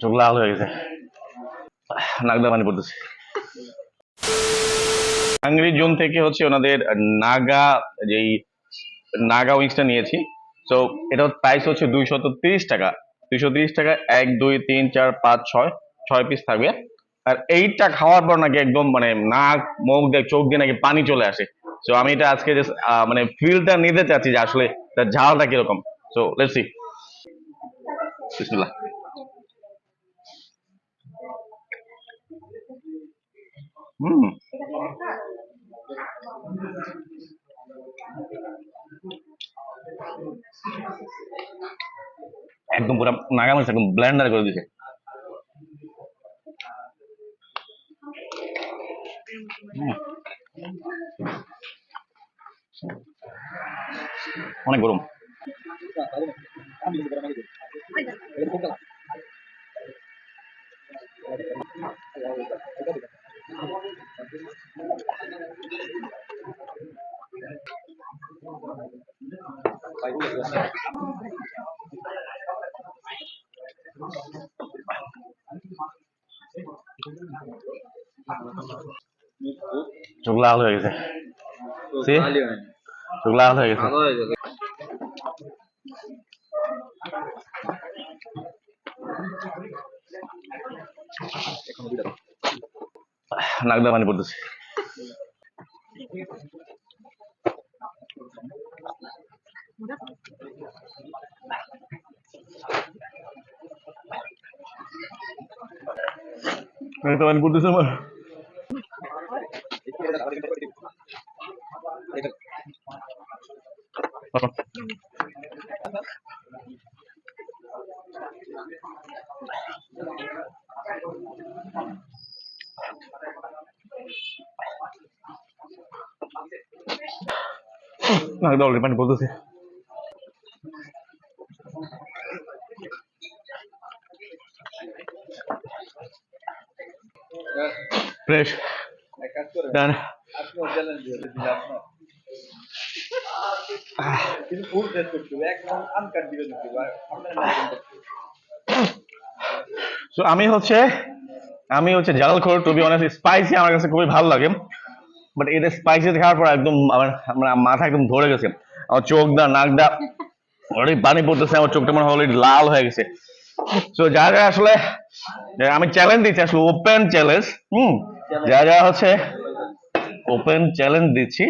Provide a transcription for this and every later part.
চোখ লাল হয়ে গেছে। নাগদা পানি পড়তেছে। হাঙ্গরি জোন থেকে হচ্ছে ওনাদের নাগা, যেই নাগা উইংসটা নিয়েছি। তো প্রাইস হচ্ছে দুইশত টাকা। দুইশো টাকা, এক, দুই, তিন, চার, পাঁচ, ছয় ছয় পিস থাকবে। আর এইটা খাওয়ার পর নাকি একদম মানে নাক, মুখ দিয়ে, চোখ দিয়ে নাকি পানি চলে আসে। তো আমি এটা আজকে মানে ফিলটা নিতে চাচ্ছি যে আসলে তার ঝালটা কীরকম। লেটস সি বিসমিল্লাহ। হুম। একদম পুরো নাগামরিচ একদম ব্লেন্ডার করে দিছে। অনেক গরম। চোখ লাল হয়ে গেছে? চোখ লাল হয়ে গেছে। নাগদা পানি পড়তেছে। নাগদা পানি পড়তেছে আমার নাগদা অলরেডি পানি পড়তেছে ফ্রেশ ডান কিন্তু ফুল টেস্ট করতে হবে একদম আনকাট দিবে দিতে সো আমি হচ্ছে আমি হচ্ছে জাল খোর টু বি অনেস্ট স্পাইসি আমার কাছে খুবই ভালো লাগে। বাট এটা স্পাইসি খাওয়ার পর একদম আমার আমার মাথা একদম ধরে গেছে। আমার চোখ দা নাক দা অলরেডি পানি পড়তেছে আমার চোখটা মনে হয় লাল হয়ে গেছে। সো যারা আসলে আমি চ্যালেঞ্জ দিচ্ছি, আসলে ওপেন চ্যালেঞ্জ হুম? হচ্ছে ওপেন চ্যালেঞ্জ দিচ্ছি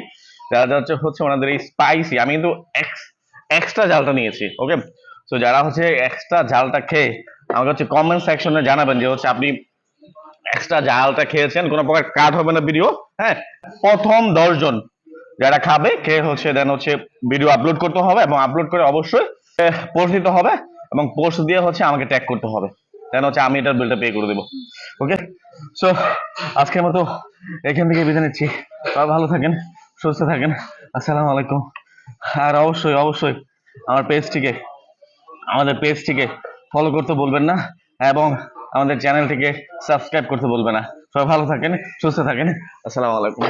হচ্ছে ওনাদের এই স্পাইসি আমি কিন্তু এক্সট্রা জালটা নিয়েছি ওকে তো যারা হচ্ছে এক্সট্রা জালটা খেয়ে, আমাকে হচ্ছে কমেন্ট সেকশনে জানাবেন যে হচ্ছে আপনি এক্সট্রা জালটা খেয়েছেন, কোনো প্রকার কাট হবে না ভিডিও হ্যাঁ? প্রথম দশজন যারা খাবে, খেয়ে হচ্ছে দেন হচ্ছে ভিডিও আপলোড করতে হবে এবং আপলোড করে অবশ্যই দিতে হবে। এবং পোস্ট দিয়ে হচ্ছে আমাকে ট্যাগ করতে হবে। দেন হচ্ছে আমি এটার বিলটা পে করে দেবো। ওকে সো আজকের মতো এখান থেকে বিদায় নিচ্ছি। সবাই ভালো থাকেন, সুস্থ থাকেন। আসসালামু আলাইকুম। আর অবশ্যই অবশ্যই আমার পেজটিকে আমাদের পেজটিকে ফলো করতে বলবেন না এবং আমাদের চ্যানেলটিকে সাবস্ক্রাইব করতে বলবেন না। সবাই ভালো থাকেন, সুস্থ থাকেন। আসসালামু আলাইকুম।